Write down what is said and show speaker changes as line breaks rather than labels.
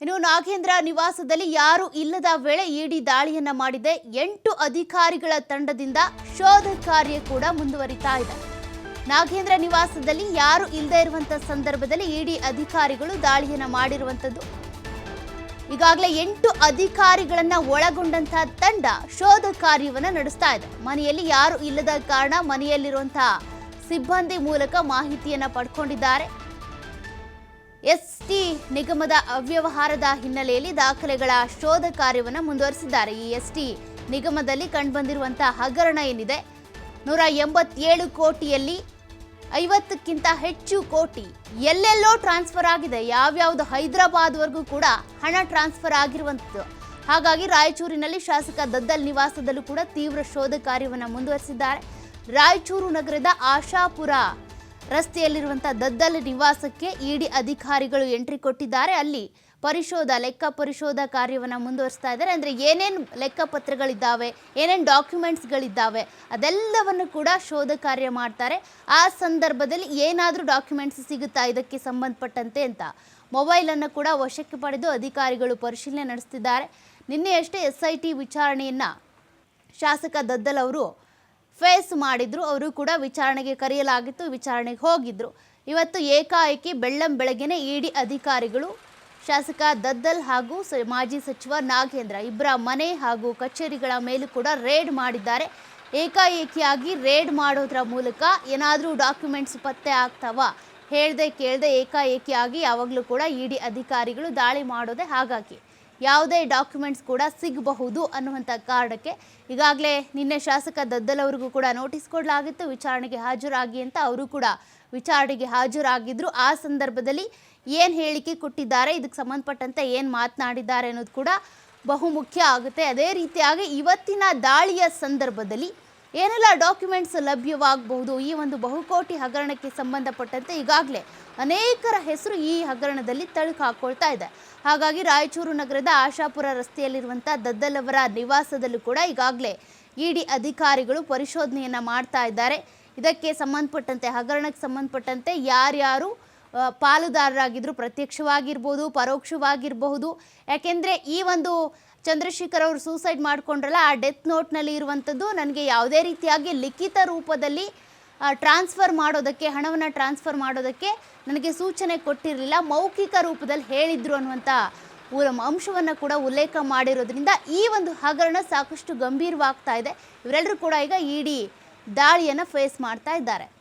ಇನ್ನು ನಾಗೇಂದ್ರ ನಿವಾಸದಲ್ಲಿ ಯಾರು ಇಲ್ಲದ ವೇಳೆ ಇಡಿ ದಾಳಿಯನ್ನ ಮಾಡಿದೆ. ಎಂಟು ಅಧಿಕಾರಿಗಳ ತಂಡದಿಂದ ಶೋಧ ಕಾರ್ಯ ಕೂಡ ಮುಂದುವರಿತಾ ಇದೆ. ನಾಗೇಂದ್ರ ನಿವಾಸದಲ್ಲಿ ಯಾರು ಇಲ್ಲದೆ ಇರುವಂತ ಸಂದರ್ಭದಲ್ಲಿ ಇಡಿ ಅಧಿಕಾರಿಗಳು ದಾಳಿಯನ್ನ ಮಾಡಿರುವಂತದ್ದು. ಈಗಾಗಲೇ ಎಂಟು ಅಧಿಕಾರಿಗಳನ್ನ ಒಳಗೊಂಡಂತಹ ತಂಡ ಶೋಧ ಕಾರ್ಯವನ್ನ ನಡೆಸ್ತಾ ಇದೆ. ಮನೆಯಲ್ಲಿ ಯಾರು ಇಲ್ಲದ ಕಾರಣ ಮನೆಯಲ್ಲಿರುವಂತಹ ಸಿಬ್ಬಂದಿ ಮೂಲಕ ಮಾಹಿತಿಯನ್ನ ಪಡ್ಕೊಂಡಿದ್ದಾರೆ. ಎಸ್ಟಿ ನಿಗಮದ ಅವ್ಯವಹಾರದ ಹಿನ್ನೆಲೆಯಲ್ಲಿ ದಾಖಲೆಗಳ ಶೋಧ ಕಾರ್ಯವನ್ನು ಮುಂದುವರಿಸಿದ್ದಾರೆ. ಈ ಎಸ್ಟಿ ನಿಗಮದಲ್ಲಿ ಕಂಡುಬಂದಿರುವಂತಹ ಹಗರಣ ಏನಿದೆ? ನೂರ ಎಂಬತ್ತೇಳು ಕೋಟಿಯಲ್ಲಿ ಐವತ್ತಕ್ಕಿಂತ ಹೆಚ್ಚು ಕೋಟಿ ಎಲ್ಲೆಲ್ಲೋ ಟ್ರಾನ್ಸ್ಫರ್ ಆಗಿದೆ. ಯಾವ್ಯಾವ್ದು ಹೈದರಾಬಾದ್ವರೆಗೂ ಕೂಡ ಹಣ ಟ್ರಾನ್ಸ್ಫರ್ ಆಗಿರುವಂಥದ್ದು. ಹಾಗಾಗಿ ರಾಯಚೂರಿನಲ್ಲಿ ಶಾಸಕ ದದ್ದಲ್ ನಿವಾಸದಲ್ಲೂ ಕೂಡ ತೀವ್ರ ಶೋಧ ಕಾರ್ಯವನ್ನು ಮುಂದುವರಿಸಿದ್ದಾರೆ. ರಾಯಚೂರು ನಗರದ ಆಶಾಪುರ ರಸ್ತೆಯಲ್ಲಿರುವಂತಹ ದದ್ದಲ್ ನಿವಾಸಕ್ಕೆ ಇಡಿ ಅಧಿಕಾರಿಗಳು ಎಂಟ್ರಿ ಕೊಟ್ಟಿದ್ದಾರೆ. ಅಲ್ಲಿ ಪರಿಶೋಧ, ಲೆಕ್ಕ ಪರಿಶೋಧ ಕಾರ್ಯವನ್ನು ಮುಂದುವರಿಸ್ತಾ ಇದ್ದಾರೆ. ಅಂದರೆ ಏನೇನು ಲೆಕ್ಕಪತ್ರಗಳಿದ್ದಾವೆ, ಏನೇನು ಡಾಕ್ಯುಮೆಂಟ್ಸ್ಗಳಿದ್ದಾವೆ, ಅದೆಲ್ಲವನ್ನು ಕೂಡ ಶೋಧ ಕಾರ್ಯ ಮಾಡ್ತಾರೆ. ಆ ಸಂದರ್ಭದಲ್ಲಿ ಏನಾದರೂ ಡಾಕ್ಯುಮೆಂಟ್ಸ್ ಸಿಗುತ್ತಾ ಇದಕ್ಕೆ ಸಂಬಂಧಪಟ್ಟಂತೆ ಅಂತ ಮೊಬೈಲನ್ನು ಕೂಡ ವಶಕ್ಕೆ ಪಡೆದು ಅಧಿಕಾರಿಗಳು ಪರಿಶೀಲನೆ ನಡೆಸ್ತಿದ್ದಾರೆ. ನಿನ್ನೆಯಷ್ಟೇ ಎಸ್ ಐ ಟಿ ವಿಚಾರಣೆಯನ್ನು ಶಾಸಕ ದದ್ದಲ್ ಅವರು ಫೇಸ್ ಮಾಡಿದ್ರು, ಅವರು ಕೂಡ ವಿಚಾರಣೆಗೆ ಕರೆಯಲಾಗಿತ್ತು, ವಿಚಾರಣೆಗೆ ಹೋಗಿದ್ರು. ಇವತ್ತು ಏಕಾಏಕಿ ಬೆಳ್ಳಂ ಬೆಳಗ್ಗೆನೆ ಇಡಿ ಅಧಿಕಾರಿಗಳು, ಶಾಸಕ ದದ್ದಲ್ ಹಾಗೂ ಮಾಜಿ ಸಚಿವ ನಾಗೇಂದ್ರ ಇಬ್ಬರ ಮನೆ ಹಾಗೂ ಕಚೇರಿಗಳ ಮೇಲೂ ಕೂಡ ರೇಡ್ ಮಾಡಿದ್ದಾರೆ. ಏಕಾಏಕಿಯಾಗಿ ರೇಡ್ ಮಾಡೋದ್ರ ಮೂಲಕ ಏನಾದರೂ ಡಾಕ್ಯುಮೆಂಟ್ಸ್ ಪತ್ತೆ ಆಗ್ತಾವ? ಹೇಳ್ದೆ ಕೇಳದೆ ಏಕಾಏಕಿಯಾಗಿ ಯಾವಾಗಲೂ ಕೂಡ ಇಡಿ ಅಧಿಕಾರಿಗಳು ದಾಳಿ ಮಾಡೋದೇ ಹಾಗಾಗಿ. ಯಾವುದೇ ಡಾಕ್ಯುಮೆಂಟ್ಸ್ ಕೂಡ ಸಿಗಬಹುದು ಅನ್ನುವಂಥ ಕಾರಣಕ್ಕೆ ಈಗಾಗಲೇ ನಿನ್ನೆ ಶಾಸಕ ದದ್ದಲ್ ಅವರಿಗೂ ಕೂಡ ನೋಟಿಸ್ ಕೊಡಲಾಗಿತ್ತು. ವಿಚಾರಣೆಗೆ ಹಾಜರಾಗಿ ಅಂತ ಅವರು ಕೂಡ ವಿಚಾರಣೆಗೆ ಹಾಜರಾಗಿದ್ದರು ಆ ಸಂದರ್ಭದಲ್ಲಿ ಏನು ಹೇಳಿಕೆ ಕೊಟ್ಟಿದ್ದಾರೆ, ಇದಕ್ಕೆ ಸಂಬಂಧಪಟ್ಟಂತೆ ಏನು ಮಾತನಾಡಿದ್ದಾರೆ ಅನ್ನೋದು ಕೂಡ ಬಹುಮುಖ್ಯ ಆಗುತ್ತೆ. ಅದೇ ರೀತಿಯಾಗಿ ಇವತ್ತಿನ ದಾಳಿಯ ಸಂದರ್ಭದಲ್ಲಿ ಏನೆಲ್ಲ ಡಾಕ್ಯುಮೆಂಟ್ಸ್ ಲಭ್ಯವಾಗಬಹುದು, ಈ ಒಂದು ಬಹುಕೋಟಿ ಹಗರಣಕ್ಕೆ ಸಂಬಂಧಪಟ್ಟಂತೆ ಈಗಾಗಲೇ ಅನೇಕರ ಹೆಸರು ಈ ಹಗರಣದಲ್ಲಿ ತಳುಕು ಹಾಕೊಳ್ತಾ ಇದೆ. ಹಾಗಾಗಿ ರಾಯಚೂರು ನಗರದ ಆಶಾಪುರ ರಸ್ತೆಯಲ್ಲಿರುವಂಥ ಅವರ ನಿವಾಸದಲ್ಲೂ ಕೂಡ ಈಗಾಗಲೇ ಇಡಿ ಅಧಿಕಾರಿಗಳು ಪರಿಶೋಧನೆಯನ್ನ ಮಾಡ್ತಾ ಇದ್ದಾರೆ. ಇದಕ್ಕೆ ಸಂಬಂಧಪಟ್ಟಂತೆ, ಹಗರಣಕ್ಕೆ ಸಂಬಂಧಪಟ್ಟಂತೆ ಯಾರ್ಯಾರು ಪಾಲುದಾರರಾಗಿದ್ದರು ಪ್ರತ್ಯಕ್ಷವಾಗಿರ್ಬೋದು, ಪರೋಕ್ಷವಾಗಿರಬಹುದು. ಯಾಕೆಂದರೆ ಈ ಒಂದು ಚಂದ್ರಶೇಖರ್ ಅವರು ಸೂಸೈಡ್ ಮಾಡಿಕೊಂಡ್ರಲ್ಲ, ಆ ಡೆತ್ ನೋಟ್ನಲ್ಲಿ ಇರುವಂಥದ್ದು ನನಗೆ ಯಾವುದೇ ರೀತಿಯಾಗಿ ಲಿಖಿತ ರೂಪದಲ್ಲಿ ಟ್ರಾನ್ಸ್ಫರ್ ಮಾಡೋದಕ್ಕೆ, ಹಣವನ್ನು ಟ್ರಾನ್ಸ್ಫರ್ ಮಾಡೋದಕ್ಕೆ ನನಗೆ ಸೂಚನೆ ಕೊಟ್ಟಿರಲಿಲ್ಲ. ಮೌಖಿಕ ರೂಪದಲ್ಲಿ ಹೇಳಿದ್ರು ಅನ್ನುವಂಥ ಅಂಶವನ್ನು ಕೂಡ ಉಲ್ಲೇಖ ಮಾಡಿರೋದ್ರಿಂದ ಈ ಒಂದು ಹಗರಣ ಸಾಕಷ್ಟು ಗಂಭೀರವಾಗ್ತಾ ಇದೆ. ಇವರೆಲ್ಲರೂ ಕೂಡ ಈಗ ಇಡೀ ದಾಳಿಯನ್ನು ಫೇಸ್ ಮಾಡ್ತಾ ಇದ್ದಾರೆ.